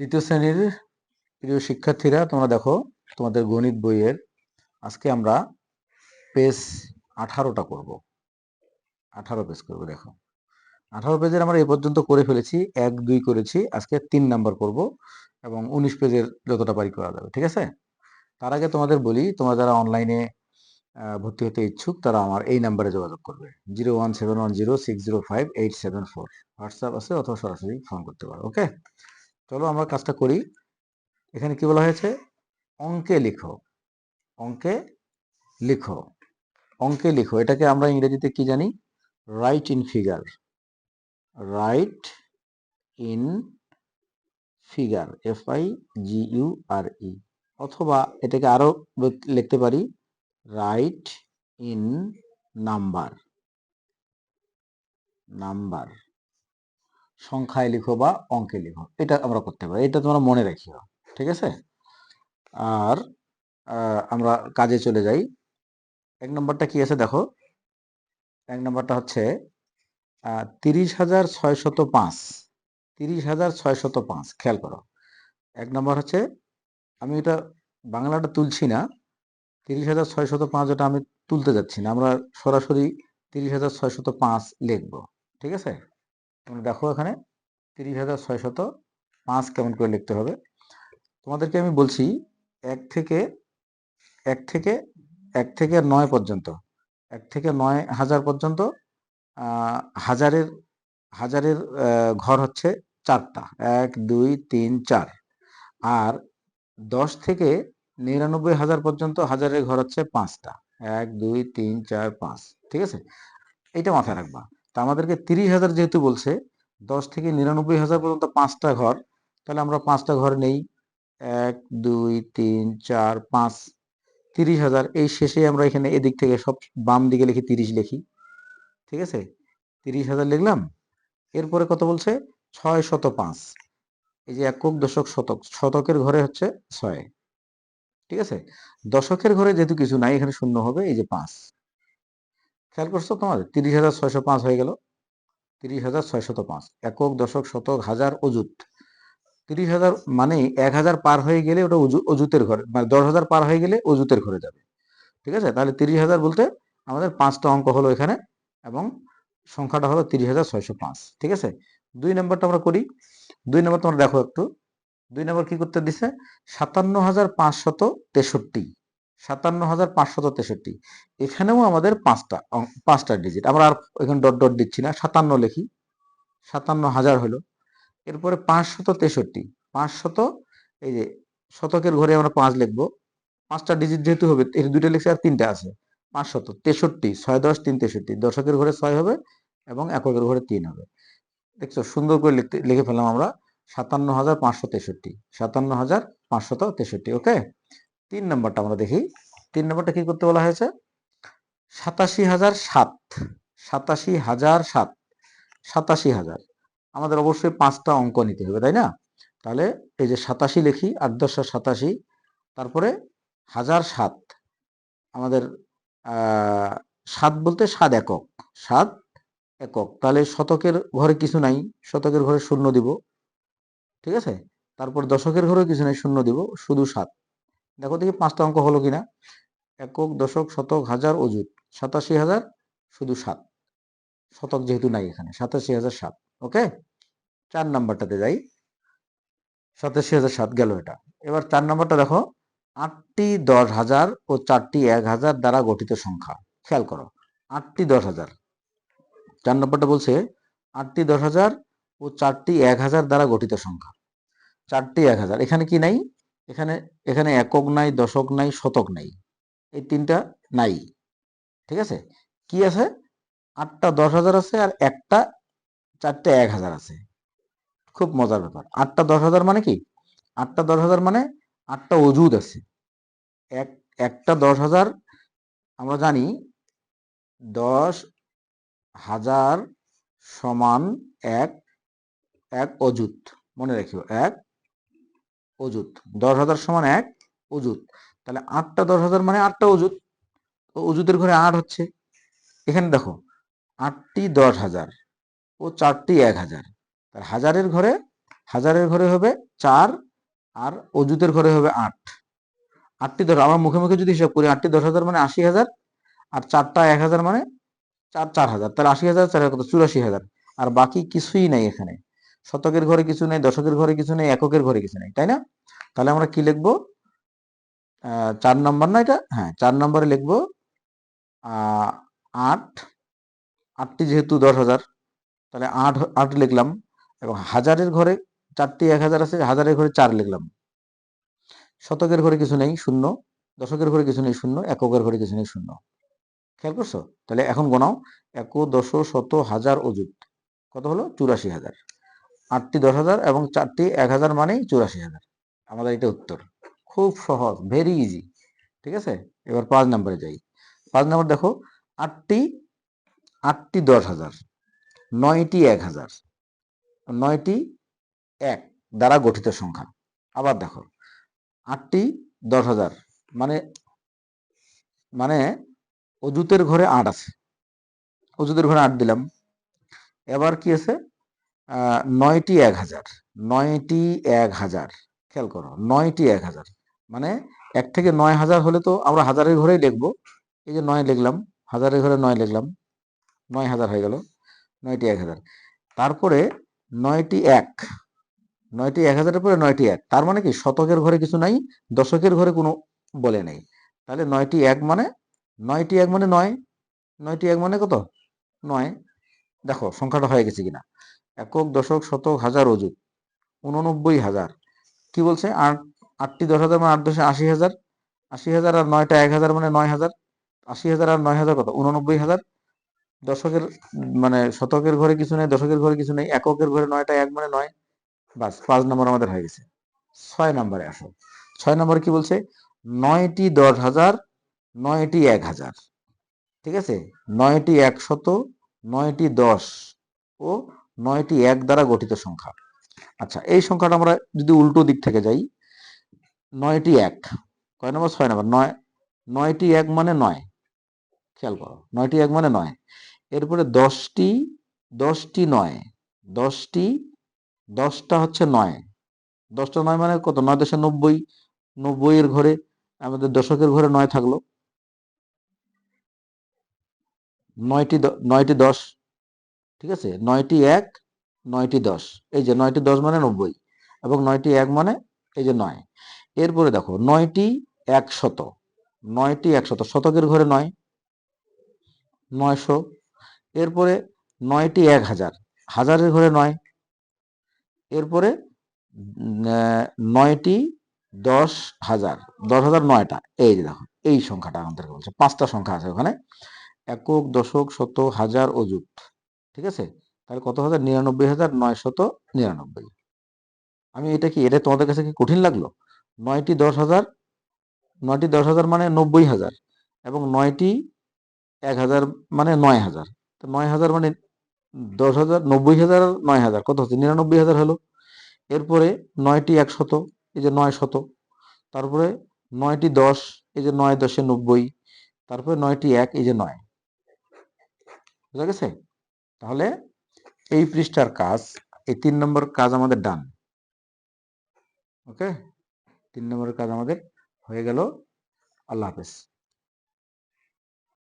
তৃতীয় শ্রেণির প্রিয় শিক্ষার্থীরা, তোমরা দেখো তোমাদের গণিত বইয়ের আজকে আমরা পেজ আঠারোটা করব। আঠারো পেজ করব, দেখো। আঠারো পেজের আমরা এ পর্যন্ত করে ফেলেছি, এক, দুই করেছি, আজকে তিন নাম্বার করব এবং উনিশ পেজের যতটা পারি করা যাবে, ঠিক আছে? তার আগে তোমাদের বলি, তোমরা যারা অনলাইনে ভর্তি হতে ইচ্ছুক, তারা আমার এই নাম্বারে যোগাযোগ করবে। Zero one seven one zero six zero five eight seven four WhatsApp আছে অথবা সরাসরি ফোন করতে পারো ওকে চলো আমরা কাজটা করি। এখানে কি বলা হয়েছে? অঙ্কে লিখো। অঙ্কে লিখো। অঙ্কে লিখো। এটাকে আমরা ইংরেজিতে কি জানি? Right in figure right in figure F I G U R E অথবা এটাকে আরও লিখতে পারি। রাইট ইন নাম্বার নাম্বার সংখ্যায় লিখো বা অঙ্কে লিখো। এটা আমরা করতে পারি। এটা তোমরা মনে রাখিও, ঠিক আছে? আর আমরা কাজে চলে যাই। এক নম্বরটা কি আছে দেখো? এক নম্বরটা হচ্ছে তিরিশ হাজার ছয়শত পাঁচ। তিরিশ হাজার ছয়শত পাঁচ, খেয়াল করো। এক নম্বর হচ্ছে, আমি এটা বাংলাটা তুলছি না। তিরিশ হাজার ছয়শত পাঁচ ওটা আমি তুলতে যাচ্ছি না। আমরা সরাসরি তিরিশ হাজার ছয়শত পাঁচ লিখব, ঠিক আছে? তোমরা দেখো এখানে তিরিশ হাজার ছয়শত পাঁচ কেমন করে লিখতে হবে। তোমাদেরকে আমি বলছি, এক থেকে এক থেকে এক থেকে নয় পর্যন্ত, এক থেকে নয় হাজার পর্যন্ত হাজারের হাজারের ঘর হচ্ছে চারটা, এক, দুই, তিন, চার। আর দশ থেকে নিরানব্বই হাজার পর্যন্ত হাজারের ঘর হচ্ছে পাঁচটা, এক, দুই, তিন, চার, পাঁচ, ঠিক আছে? এটা মাথায় রাখবা। তা আমাদেরকে তিরিশ হাজার যেহেতু বলছে, দশ থেকে নিরানব্বই হাজার পর্যন্ত পাঁচটা ঘর, তাহলে আমরা পাঁচটা ঘর নেই। এক, দুই, তিন, চার, পাঁচ, তিরিশ হাজার। এই শেষে আমরা এখানে এদিক থেকে সব বাম দিকে লিখি তিরিশ লিখি। ঠিক আছে? তিরিশ হাজার লিখলাম। এরপরে কত বলছে? ছয় শত পাঁচ। এই যে একক দশক শতক, শতকের ঘরে হচ্ছে ছয়। ঠিক আছে? দশকের ঘরে যেহেতু কিছু নাই, এখানে শূন্য হবে, এই যে পাঁচ। খেয়াল করছ তোমার? তিরিশ হাজার ছয়শো পাঁচ হয়ে গেল। তিরিশ হাজার ছয়শত পাঁচ, একক, দশক, শতক, হাজার অজুত তিরিশ হাজার মানে এক হাজার পার হয়ে গেলে ওটা অজুতের ঘরে মানে দশ হাজার পার হয়ে গেলে অজুতের ঘরে যাবে। ঠিক আছে? তাহলে তিরিশ হাজার বলতে আমাদের পাঁচটা অঙ্ক হলো এখানে এবং সংখ্যাটা হলো তিরিশ হাজার ছয়শো পাঁচ। ঠিক আছে? দুই নম্বরটা আমরা করি। দুই নম্বর তোমরা দেখো একটু। দুই নম্বর কি করতে দিছে? সাতান্ন হাজার পাঁচশত তেষট্টি। সাতান্ন হাজার পাঁচশত তেষট্টি। এখানেও আমাদের পাঁচটা পাঁচটা ডিজিট আমরা আর এখানে ডট ডট দিচ্ছি না, সাতান্ন লিখি। সাতান্ন হাজার হলো। এরপরে পাঁচশত তেষট্টি। পাঁচশত, এই যে শতকের ঘরে আমরা পাঁচ লিখব। পাঁচটা ডিজিট যেহেতু হবে, এই দুইটা লিখছে আর তিনটা আছে। পাঁচশত, তেষট্টি, ছয় দশ, তিন তেষট্টি। দশকের ঘরে ছয় হবে এবং এককের ঘরে তিন হবে। দেখছ, সুন্দর করে লিখতে, লিখে ফেললাম আমরা সাতান্ন হাজার পাঁচশো তেষট্টি। সাতান্ন হাজার পাঁচশত তেষট্টি, ওকে? তিন নম্বরটা আমরা দেখি। তিন নম্বরটা কি করতে বলা হয়েছে? সাতাশি হাজার সাত। সাতাশি হাজার সাত। সাতাশি হাজার। আমাদের অবশ্যই পাঁচটা অঙ্ক নিতে হবে, তাই না? তাহলে এই যে সাতাশি লিখি, আট দশটা সাতাশি, তারপরে হাজার সাত। আমাদের সাত বলতে সাত একক। সাত একক। তাহলে শতকের ঘরে কিছু নাই। শতকের ঘরে শূন্য দিব। ঠিক আছে? তারপর দশকের ঘরে কিছু নাই, শূন্য দিব। শুধু সাত। দেখো দেখি পাঁচটা অঙ্ক হলো কিনা। একক, দশক, শতক, হাজার অজুত সাতাশি হাজার শুধু সাত। শতক যেহেতু নাই এখানে, সাতাশি হাজার সাত, ওকে? চার নাম্বারটাতে যাই। সাতাশি হাজার সাত গেল এটা। এবার চার নাম্বারটা দেখো। আটটি দশ হাজার ও চারটি এক হাজার দ্বারা গঠিত সংখ্যা। খেয়াল করো, আটটি দশ হাজার। চার নম্বরটা বলছে, আটটি দশ হাজার ও চারটি এক হাজার দ্বারা গঠিত সংখ্যা। চারটি এক হাজার। এখানে কি নাই? এখানে এখানে একক নাই, দশক নাই, শতক নাই। এই তিনটা নাই, ঠিক আছে? কি আছে? আটটা দশ হাজার আছে আর একটা চারটে এক হাজার আছে। খুব মজার ব্যাপার। আটটা দশ হাজার মানে কি? আটটা দশ হাজার মানে আটটা অজুদ আছে। এক, একটা দশ হাজার আমরা জানি দশ হাজার সমান এক এক অজুত মনে রাখিও, এক অজুত দশ হাজার সমান এক অজুত তাহলে আটটা দশ হাজার মানে আটটা অজুত অজুতের ঘরে আট হচ্ছে। এখানে দেখো, আটটি দশ হাজার ও চারটি এক হাজার তার হাজারের ঘরে হাজারের ঘরে হবে চার আর অজুতের ঘরে হবে আট। আটটি দশ, আমার মুখে মুখে যদি হিসাব করি, আটটি দশ হাজার মানে আশি হাজার আর চারটা এক হাজার মানে চার চার হাজার তাহলে আশি হাজার চার কত? চুরাশি হাজার আর বাকি কিছুই নাই এখানে। শতকের ঘরে কিছু নেই, দশকের ঘরে কিছু নেই, এককের ঘরে কিছু নেই, তাই না? তাহলে আমরা কি লিখব? চার নম্বর না এটা? হ্যাঁ চার নম্বরে লিখব আট, আটটি যেহেতু দশ হাজার, তাহলে আট আট লিখলাম, এবং হাজারের ঘরে চারটি এক হাজার আছে, হাজারের ঘরে চার লিখলাম। শতকের ঘরে কিছু নেই, শূন্য, দশকের ঘরে কিছু নেই, শূন্য, এককের ঘরে কিছু নেই, শূন্য। খেয়াল করছ? তাহলে এখন গোনাও এক দশ শত হাজার অযুত, কত হলো? চুরাশি হাজার। আটটি দশ হাজার এবং চারটি এক হাজার মানেই চুরাশি হাজার। আমাদের এটা উত্তর। খুব সহজ ভেরি ইজি ঠিক আছে? এবার পাঁচ নম্বরে যাই। পাঁচ নম্বর দেখো, আটটি আটটি দশ হাজার, নয়টি এক হাজার, নয়টি এক দ্বারা গঠিত সংখ্যা। আবার দেখো, আটটি দশ হাজার মানে মানে অজুতের ঘরে আট আছে। অজুতের ঘরে আট দিলাম। এবার কি আছে? নয়টি এক হাজার, নয়টি এক হাজার, খেয়াল করো, নয়টি এক হাজার মানে এক থেকে নয় হাজার হলে তো আমরা হাজারের ঘরেই লিখব, এই যে নয় লিখলাম, হাজারের ঘরে নয় লিখলাম, নয় হাজার হয়ে গেল, নয়টি এক হাজার, তারপরে নয়টি এক নয়টি এক হাজারের পরে নয়টি এক, তার মানে কি শতকের ঘরে কিছু নাই, দশকের ঘরে কোনো বলে নেই, তাহলে নয়টি এক মানে নয়টি এক মানে নয়, নয়টি এক মানে কত? নয়, দেখো সংখ্যাটা হয়ে গেছে কিনা একক দশক শতক হাজার অযুত উননব্বই হাজার। কি বলছে? আট, আটটি দশ হাজার মানে আট দশে আশি হাজার। আশি হাজার আর নয়টা এক হাজার মানে নয় হাজার। আশি হাজার আর নয় হাজার কত? উননব্বই হাজার। দশকের মানে শতকের ঘরে কিছু নেই, দশকের ঘরে কিছু নেই, এককের ঘরে নয়টা এক মানে নয়। বাস, পাঁচ নম্বর আমাদের হয়ে গেছে। ছয় নম্বরে আসো। ছয় নম্বরে কি বলছে? নয়টি দশ হাজার, নয়টি এক হাজার। ঠিক আছে? নয়টি একশত নয়টি দশ ও নয়টি এক দ্বারা গঠিত সংখ্যা। আচ্ছা এই সংখ্যাটা আমরা যদি উল্টো দিক থেকে যাই, নয়টি এক, কয় নম্বর, ছয় নম্বর, নয়, নয়টি এক মানে নয়। খেয়াল করো, নয়টি এক মানে নয়। এরপরে দশটি দশটি নয়, দশটি, দশটা হচ্ছে নয়। দশটা নয় মানে কত? নয় দশে নব্বই নব্বই এর ঘরে আমাদের দশকের ঘরে নয় থাকল। নয়টি নয়টি দশ ঠিক আছে? নয়টি এক, নয়টি দশ। এই যে নয়টি দশ মানে নব্বই এবং নয়টি এক মানে এই যে নয়। এরপরে দেখো, নয়টি এক শত নয়টি একশত। শতকের ঘরে নয়। নয়শো। এরপরে নয়টি এক হাজার। হাজারের ঘরে নয়। এরপরে নয়টি দশ হাজার। দশ হাজার নয়টা। এই যে দেখো, এই সংখ্যাটা আমাদেরকে বলছে। পাঁচটা সংখ্যা আছে ওখানে। একক, দশক শত হাজার অযুত ঠিক আছে? তাহলে কত হাজার? নিরানব্বই হাজার নয় শত নিরানব্বই। আমি এটা কি, এটা তোমাদের কাছে কি কঠিন লাগল? নয়টি দশ হাজার, নয়টি দশ হাজার মানে নব্বই হাজার এবং নয়টি এক হাজার মানে নয় হাজার। তো নয় হাজার মানে দশ হাজার, নব্বই হাজার নয় হাজার, কত হচ্ছে? নিরানব্বই হাজার হলো। এরপরে নয়টি একশত, এই যে নয় শত তারপরে নয়টি দশ, এই যে নয় দশে নব্বই। তারপরে নয়টি এক, এই যে নয়। বুঝা গেছে? তাহলে এই পৃষ্ঠার কাজ, এই তিন নম্বর কাজ আমাদের ডান ওকে তিন নম্বরের কাজ আমাদের হয়ে গেল। আল্লাহ হাফেজ।